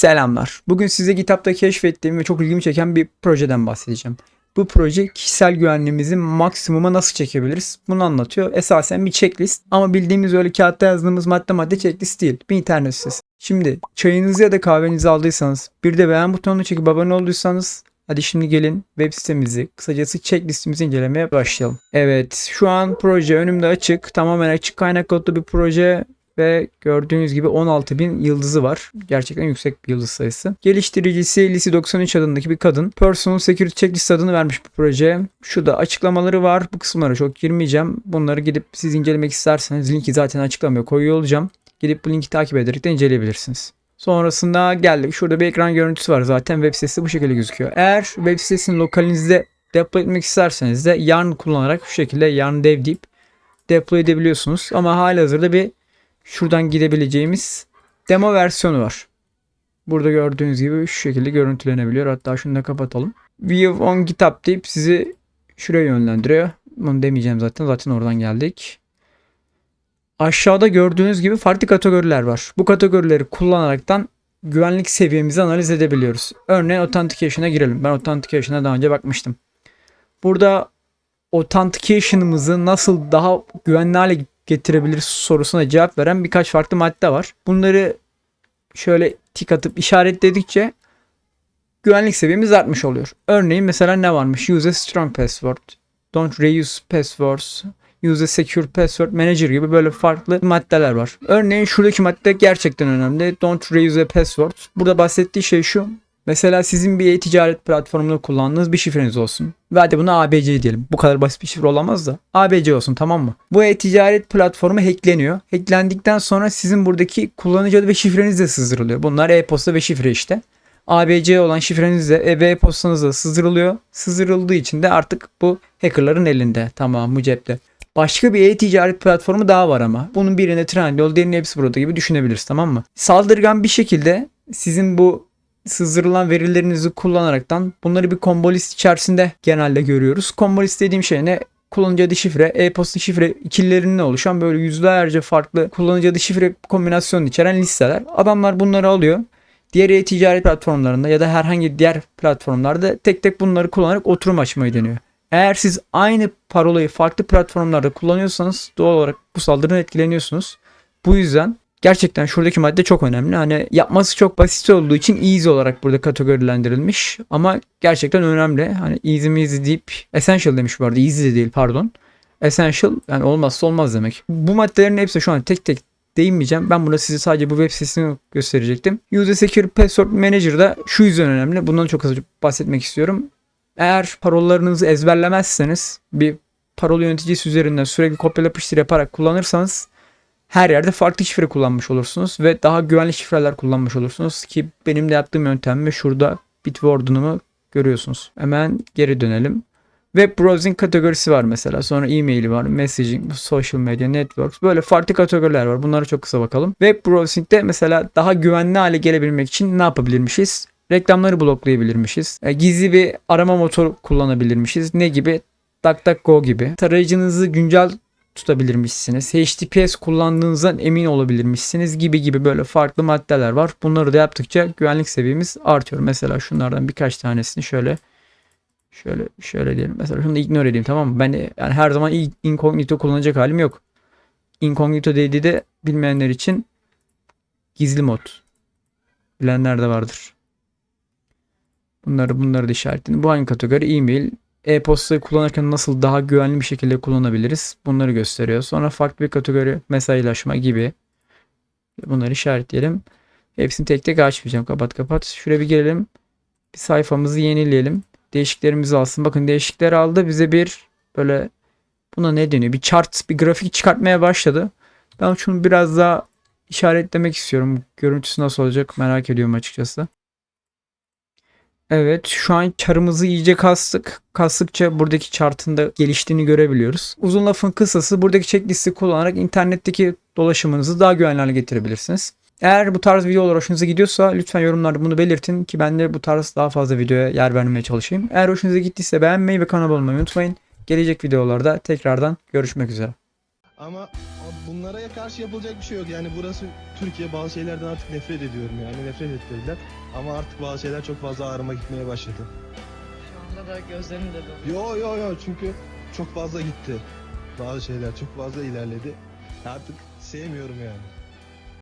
Selamlar. Bugün size GitHub'da keşfettiğim ve çok ilgimi çeken bir projeden bahsedeceğim. Bu proje kişisel güvenliğimizi maksimuma nasıl çekebiliriz? Bunu anlatıyor. Esasen bir checklist ama bildiğimiz öyle kağıtta yazdığımız madde madde checklist değil. Bir internet sitesi. Şimdi çayınızı ya da kahvenizi aldıysanız bir de beğen butonunu çekip abone olduysanız Hadi şimdi gelin web sitemizi, kısacası checklistimizi incelemeye başlayalım. Evet, şu an proje önümde açık. Tamamen açık kaynak kodlu bir proje ve gördüğünüz gibi 16.000 yıldızı var. Gerçekten yüksek bir yıldız sayısı. Geliştiricisi Lisi 93 adındaki bir kadın. Personal Security Checklist adını vermiş bu proje. Şurada açıklamaları var. Bu kısımlara çok girmeyeceğim. Bunları gidip siz incelemek isterseniz linki zaten açıklamaya koyuyor olacağım. Gidip bu linki takip ederek de inceleyebilirsiniz. Sonrasında geldik. Şurada bir ekran görüntüsü var zaten. Web sitesi bu şekilde gözüküyor. Eğer web sitesini lokalinizde deploy etmek isterseniz de yarn kullanarak şu şekilde yarn dev deyip deploy edebiliyorsunuz. Ama halihazırda bir şuradan gidebileceğimiz demo versiyonu var. Burada gördüğünüz gibi şu şekilde görüntülenebiliyor. Hatta şunu da kapatalım. View on GitHub deyip sizi şuraya yönlendiriyor. Bunu demeyeceğim zaten. Zaten oradan geldik. Aşağıda gördüğünüz gibi farklı kategoriler var. Bu kategorileri kullanaraktan güvenlik seviyemizi analiz edebiliyoruz. Örneğin Authentication'a girelim. Ben Authentication'a daha önce bakmıştım. Burada Authentication'ımızı nasıl daha güvenli hale getirebiliriz sorusuna cevap veren birkaç farklı madde var. Bunları şöyle tik atıp işaretledikçe güvenlik seviyemiz artmış oluyor. Örneğin mesela ne varmış? Use a strong password. Don't reuse passwords. Use a secure password manager gibi böyle farklı maddeler var. Örneğin şuradaki madde gerçekten önemli. Don't reuse a password. Burada bahsettiği şey şu. Mesela sizin bir e-ticaret platformunda kullandığınız bir şifreniz olsun. Ve hadi buna ABC diyelim. Bu kadar basit bir şifre olamaz da. ABC olsun tamam mı? Bu e-ticaret platformu hackleniyor. Hacklendikten sonra sizin buradaki kullanıcı adı ve şifreniz de sızdırılıyor. Bunlar e-posta ve şifre işte. ABC olan şifreniz de ve e-postanız da sızdırılıyor. Sızdırıldığı için de artık bu hackerların elinde. Tamam bu cepte. Başka bir e-ticaret platformu daha var ama. Bunun birinde Trendyol, diğerinin hepsi burada gibi düşünebiliriz tamam mı? Saldırgan bir şekilde sizin bu sızdırılan verilerinizi kullanaraktan bunları bir combo list içerisinde genelde görüyoruz. Combo list dediğim şey ne? Kullanıcı adı şifre, e-posta şifre ikililerinden oluşan böyle yüzlerce farklı kullanıcı adı şifre kombinasyonu içeren listeler. Adamlar bunları alıyor. Diğer e-ticaret platformlarında ya da herhangi diğer platformlarda tek tek bunları kullanarak oturum açmayı deniyor. Eğer siz aynı parolayı farklı platformlarda kullanıyorsanız doğal olarak bu saldırıdan etkileniyorsunuz. Bu yüzden gerçekten şuradaki madde çok önemli. Hani yapması çok basit olduğu için easy olarak burada kategorilendirilmiş. Ama gerçekten önemli. Hani easy easy deyip essential demiş bu arada. Easy de değil pardon. Essential yani olmazsa olmaz demek. Bu maddelerin hepsi şu an tek tek değinmeyeceğim. Ben burada size sadece bu web sitesini gösterecektim. User Secure Password Manager'da şu yüzden önemli. Bundan çok hızlı bahsetmek istiyorum. Eğer parolarınızı ezberlemezseniz bir parol yöneticisi üzerinden sürekli kopyala yapıştır yaparak kullanırsanız her yerde farklı şifre kullanmış olursunuz ve daha güvenli şifreler kullanmış olursunuz ki benim de yaptığım yöntemle şurada Bitwarden'ımı görüyorsunuz. Hemen geri dönelim. Web browsing kategorisi var mesela. Sonra e-maili var, messaging, social media, networks. Böyle farklı kategoriler var. Bunlara çok kısa bakalım. Web browsing'de mesela daha güvenli hale gelebilmek için ne yapabilirmişiz? Reklamları bloklayabilirmişiz. E, gizli bir arama motoru kullanabilirmişiz. Ne gibi? DuckDuckGo gibi. Tarayıcınızı güncel tutabilirmişsiniz. HTTPS kullandığınızdan emin olabilirmişsiniz gibi gibi böyle farklı maddeler var. Bunları da yaptıkça güvenlik seviyemiz artıyor. Mesela şunlardan birkaç tanesini şöyle şöyle şöyle diyelim. Mesela şunu da ignore edeyim tamam mı? Ben yani her zaman incognito kullanacak halim yok. Incognito dediği de bilmeyenler için gizli mod. Bilenler de vardır. Bunları bunları da işaretledim. Bu aynı kategori e-mail. E-postayı kullanırken nasıl daha güvenli bir şekilde kullanabiliriz? Bunları gösteriyor. Sonra farklı bir kategori mesajlaşma gibi. Bunları işaretleyelim. Hepsini tek tek açmayacağım. Kapat kapat. Şuraya bir gelelim. Bir sayfamızı yenileyelim. Değişiklerimizi alsın. Bakın değişikleri aldı. Bize bir böyle buna ne deniyor? Bir chart, bir grafik çıkartmaya başladı. Ben şunu biraz daha işaretlemek istiyorum. Görüntüsü nasıl olacak merak ediyorum açıkçası. Evet şu an karımızı iyice kastık. Kastıkça buradaki chartın da geliştiğini görebiliyoruz. Uzun lafın kısası buradaki checklisti kullanarak internetteki dolaşımınızı daha güvenli hale getirebilirsiniz. Eğer bu tarz videolar hoşunuza gidiyorsa lütfen yorumlarda bunu belirtin ki ben de bu tarz daha fazla videoya yer vermeye çalışayım. Eğer hoşunuza gittiyse beğenmeyi ve kanala olmayı unutmayın. Gelecek videolarda tekrardan görüşmek üzere. Ama bunlara karşı yapılacak bir şey yok. Yani burası Türkiye bazı şeylerden artık nefret ediyorum yani nefret ettirdiler. Ama artık bazı şeyler çok fazla ağrıma gitmeye başladı. Şu anda da gözlerim de dolu. Yo yo yo çünkü çok fazla gitti. Bazı şeyler çok fazla ilerledi. Artık sevmiyorum yani.